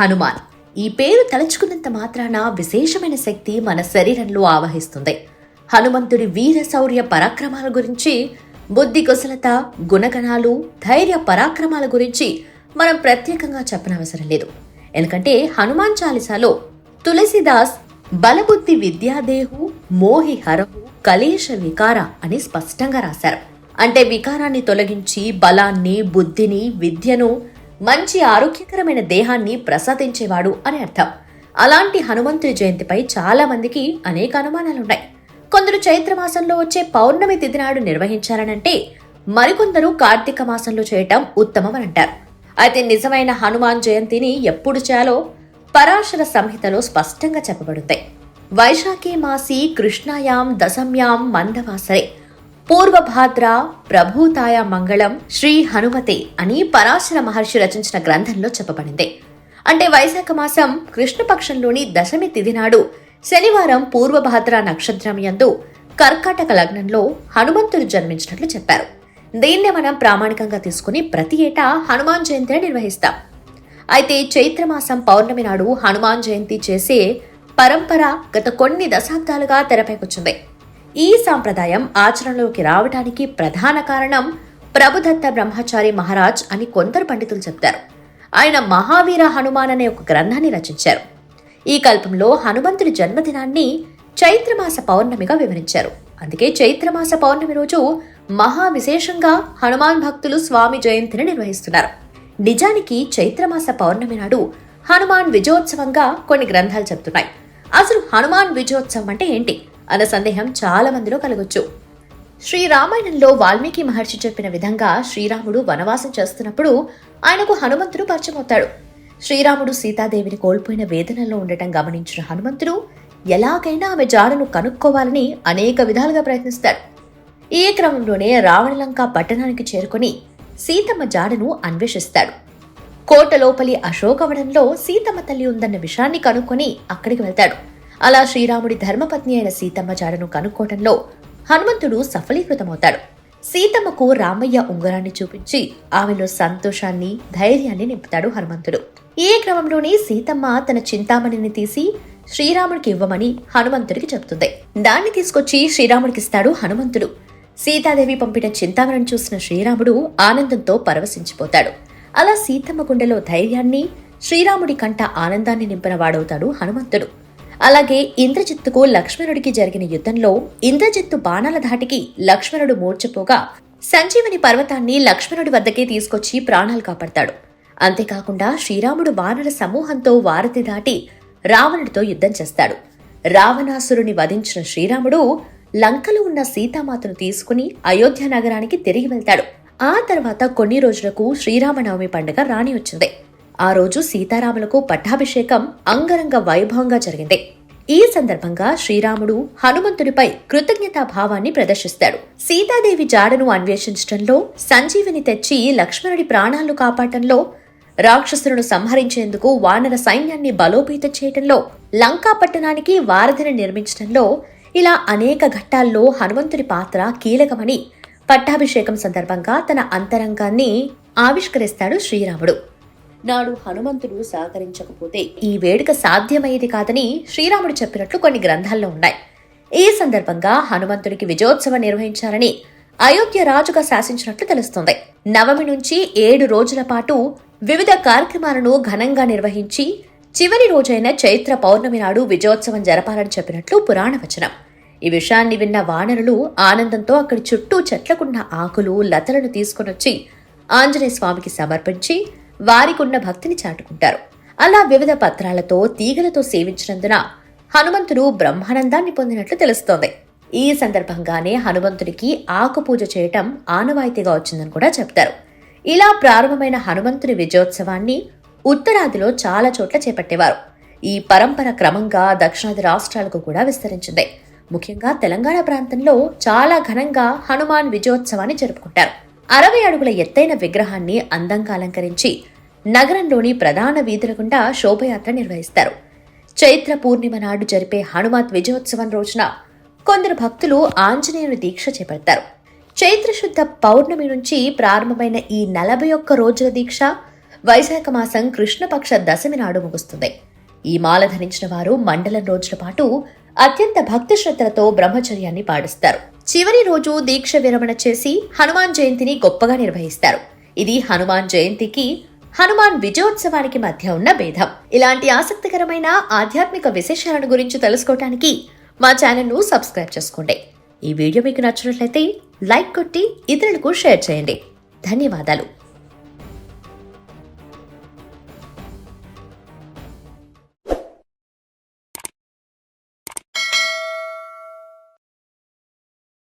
హనుమాన్. ఈ పేరు తలుచుకున్నంత మాత్రాన విశేషమైన శక్తి మన శరీరంలో ఆవహిస్తుంది. హనుమంతుడి వీర శౌర్య పరాక్రమాల గురించి బుద్ధి కుశలత గుణగణాలు ధైర్య పరాక్రమాల గురించి మనం ప్రత్యేకంగా చెప్పనవసరం లేదు. ఎందుకంటే హనుమాన్ చాలీసాలో తులసిదాస్ బలబుద్ధి విద్యాదేహు మోహి హరహు కలేశ వికార అని స్పష్టంగా రాశారు. అంటే వికారాన్ని తొలగించి బలాన్ని బుద్ధిని విద్యను మంచి ఆరోగ్యకరమైన దేహాన్ని ప్రసాదించేవాడు అని అర్థం. అలాంటి హనుమంతుడి జయంతిపై చాలా మందికి అనేక అనుమానాలున్నాయి. కొందరు చైత్ర మాసంలో వచ్చే పౌర్ణమి తిథి నాడు నిర్వహించారనంటే మరికొందరు కార్తీక మాసంలో చేయటం ఉత్తమం అని అంటారు అయితే నిజమైన హనుమాన్ జయంతిని ఎప్పుడు చేయాలో పరాశర సంహితలో స్పష్టంగా చెప్పబడుతాయి. వైశాఖీ మాసి కృష్ణాయాం దశమ్యాం మందవాసరే. పూర్వభాద్ర ప్రభూతాయ మంగళం శ్రీ హనుమతే అని పరాశర మహర్షి రచించిన గ్రంథంలో చెప్పబడింది. అంటే వైశాఖ మాసం కృష్ణపక్షంలోని దశమి తిథి నాడు శనివారం పూర్వభాద్ర నక్షత్రం యందు కర్కాటక లగ్నంలో హనుమంతుడు జన్మించినట్లు చెప్పారు. దీన్నే మనం ప్రామాణికంగా తీసుకుని ప్రతి ఏటా హనుమాన్ జయంతిని నిర్వహిస్తాం. అయితే చైత్రమాసం పౌర్ణమి నాడు హనుమాన్ జయంతి చేసే పరంపర గత కొన్ని దశాబ్దాలుగా తెరపైకొచ్చింది. ఈ సాంప్రదాయం ఆచరణలోకి రావడానికి ప్రధాన కారణం ప్రభుదత్త బ్రహ్మచారి మహారాజ్ అని కొందరు పండితులు చెప్తారు. ఆయన మహావీర హనుమాన్ అనే ఒక గ్రంథాన్ని రచించారు. ఈ కల్పంలో హనుమంతుడి జన్మదినాన్ని చైత్రమాస పౌర్ణమిగా వివరించారు. అందుకే చైత్రమాస పౌర్ణమి రోజు మహా విశేషంగా హనుమాన్ భక్తులు స్వామి జయంతిని నిర్వహిస్తున్నారు. నిజానికి చైత్రమాస పౌర్ణమి నాడు హనుమాన్ విజయోత్సవంగా కొన్ని గ్రంథాలు చెప్తున్నాయి. అసలు హనుమాన్ విజయోత్సవం అంటే ఏంటి? అన్న సందేహం చాలా మందిలో కలగొచ్చు. శ్రీరామాయణంలో వాల్మీకి మహర్షి చెప్పిన విధంగా శ్రీరాముడు వనవాసం చేస్తున్నప్పుడు ఆయనకు హనుమంతుడు పరిచయమవుతాడు. శ్రీరాముడు సీతాదేవిని కోల్పోయిన వేదనలో ఉండటం గమనించిన హనుమంతుడు ఎలాగైనా ఆమె జాడను కనుక్కోవాలని అనేక విధాలుగా ప్రయత్నిస్తాడు. ఈ క్రమంలోనే రావణలంక పట్టణానికి చేరుకొని సీతమ్మ జాడను అన్వేషిస్తాడు. కోట లోపలి అశోకవనంలో సీతమ్మ తల్లి ఉందన్న విషయాన్ని కనుక్కొని అక్కడికి వెళ్తాడు. అలా శ్రీరాముడి ధర్మపత్ని అయిన సీతమ్మ జాడను కనుక్కోవడంలో హనుమంతుడు సఫలీకృతమవుతాడు. సీతమ్మకు రామయ్య ఉంగరాన్ని చూపించి ఆమెలో సంతోషాన్ని ధైర్యాన్ని నింపుతాడు హనుమంతుడు. ఈ క్రమంలోనే సీతమ్మ తన చింతామణిని తీసి శ్రీరాముడికి ఇవ్వమని హనుమంతుడికి చెప్తుంది. దాన్ని తీసుకొచ్చి శ్రీరాముడికి ఇస్తాడు హనుమంతుడు. సీతాదేవి పంపిన చింతామణిని చూసిన శ్రీరాముడు ఆనందంతో పరవశించిపోతాడు. అలా సీతమ్మ గుండెలో ధైర్యాన్ని శ్రీరాముడి కంట ఆనందాన్ని నింపిన వాడవుతాడు హనుమంతుడు. అలాగే ఇంద్రజిత్తుకు లక్ష్మణుడికి జరిగిన యుద్ధంలో ఇంద్రజిత్తు బాణాల ధాటికి లక్ష్మణుడు మూర్చపోగా సంజీవని పర్వతాన్ని లక్ష్మణుడి వద్దకే తీసుకొచ్చి ప్రాణాలు కాపాడతాడు. అంతేకాకుండా శ్రీరాముడు వానర సమూహంతో వారధి దాటి రావణుడితో యుద్ధం చేస్తాడు. రావణాసురుని వధించిన శ్రీరాముడు లంకలో ఉన్న సీతామాతను తీసుకుని అయోధ్య నగరానికి తిరిగి వెళ్తాడు. ఆ తర్వాత కొన్ని రోజులకు శ్రీరామనవమి పండుగ రాని వచ్చింది ఆ రోజు సీతారాములకు పట్టాభిషేకం అంగరంగ వైభవంగా జరిగింది. ఈ సందర్భంగా శ్రీరాముడు హనుమంతుడిపై కృతజ్ఞతా భావాన్ని ప్రదర్శిస్తాడు. సీతాదేవి జాడను అన్వేషించడంలో సంజీవిని తెచ్చి లక్ష్మణుడి ప్రాణాలను కాపాడటంలో రాక్షసులను సంహరించేందుకు వానర సైన్యాన్ని బలోపేతం చేయటంలో లంకా పట్టణానికి వారధిని నిర్మించడంలో ఇలా అనేక ఘట్టాల్లో హనుమంతుడి పాత్ర కీలకమని పట్టాభిషేకం సందర్భంగా తన అంతరంగాన్ని ఆవిష్కరిస్తాడు శ్రీరాముడు. నాడు హనుమంతుడు సహకరించకపోతే ఈ వేడుక సాధ్యమయ్యేది కాదని శ్రీరాముడు చెప్పినట్లు కొన్ని గ్రంథాల్లో ఉన్నాయి. ఈ సందర్భంగా హనుమంతుడికి విజయోత్సవం నిర్వహించారని అయోధ్య రాజుగా శాసించినట్లు తెలుస్తుంది. నవమి నుంచి ఏడు రోజుల పాటు వివిధ కార్యక్రమాలను ఘనంగా నిర్వహించి చివరి రోజైన చైత్ర పౌర్ణమి నాడు విజయోత్సవం జరపాలని చెప్పినట్లు పురాణ వచనం. ఈ విషయాన్ని విన్న వానరులు ఆనందంతో అక్కడి చుట్టూ చెట్లకున్న ఆకులు లతలను తీసుకొనొచ్చి ఆంజనేయ స్వామికి సమర్పించి వారికున్న భక్తిని చాటుకుంటారు. అలా వివిధ పత్రాలతో తీగలతో సేవించినందున హనుమంతుడు బ్రహ్మానందాన్ని పొందినట్లు తెలుస్తోంది. ఈ సందర్భంగానే హనుమంతుడికి ఆకు పూజ చేయటం ఆనవాయితీగా వచ్చిందని కూడా చెప్తారు. ఇలా ప్రారంభమైన హనుమంతుని విజయోత్సవాన్ని ఉత్తరాదిలో చాలా చోట్ల చేపట్టేవారు. ఈ పరంపర క్రమంగా దక్షిణాది రాష్ట్రాలకు కూడా విస్తరించింది. ముఖ్యంగా తెలంగాణ ప్రాంతంలో చాలా ఘనంగా హనుమాన్ విజయోత్సవాన్ని జరుపుకుంటారు. అరవై అడుగుల ఎత్తైన విగ్రహాన్ని అందంగా అలంకరించి నగరంలోని ప్రధాన వీధుల గుండా శోభయాత్ర నిర్వహిస్తారు. చైత్ర పూర్ణిమ నాడు జరిపే హనుమత్ విజయోత్సవం రోజున కొందరు భక్తులు ఆంజనేయుని దీక్ష చేపడతారు. చైత్రశుద్ధ పౌర్ణమి నుంచి ప్రారంభమైన ఈ నలభై ఒక్క రోజుల దీక్ష వైశాఖ మాసం కృష్ణపక్ష దశమి నాడు ముగుస్తుంది. ఈ మాల ధరించిన వారు మండలం రోజుల పాటు అత్యంత భక్తి శ్రద్ధలతో బ్రహ్మచర్యాన్ని పాటిస్తారు. చివరి రోజు దీక్ష విరమణ చేసి హనుమాన్ జయంతిని గొప్పగా నిర్వహిస్తారు. ఇది హనుమాన్ జయంతికి హనుమాన్ విజయోత్సవానికి మధ్య ఉన్న భేదం. ఇలాంటి ఆసక్తికరమైన ఆధ్యాత్మిక విశేషాలను గురించి తెలుసుకోవటానికి మా ఛానల్ను సబ్స్క్రైబ్ చేసుకోండి. ఈ వీడియో మీకు నచ్చినట్లయితే లైక్ కొట్టి ఇతరులకు షేర్ చేయండి. ధన్యవాదాలు.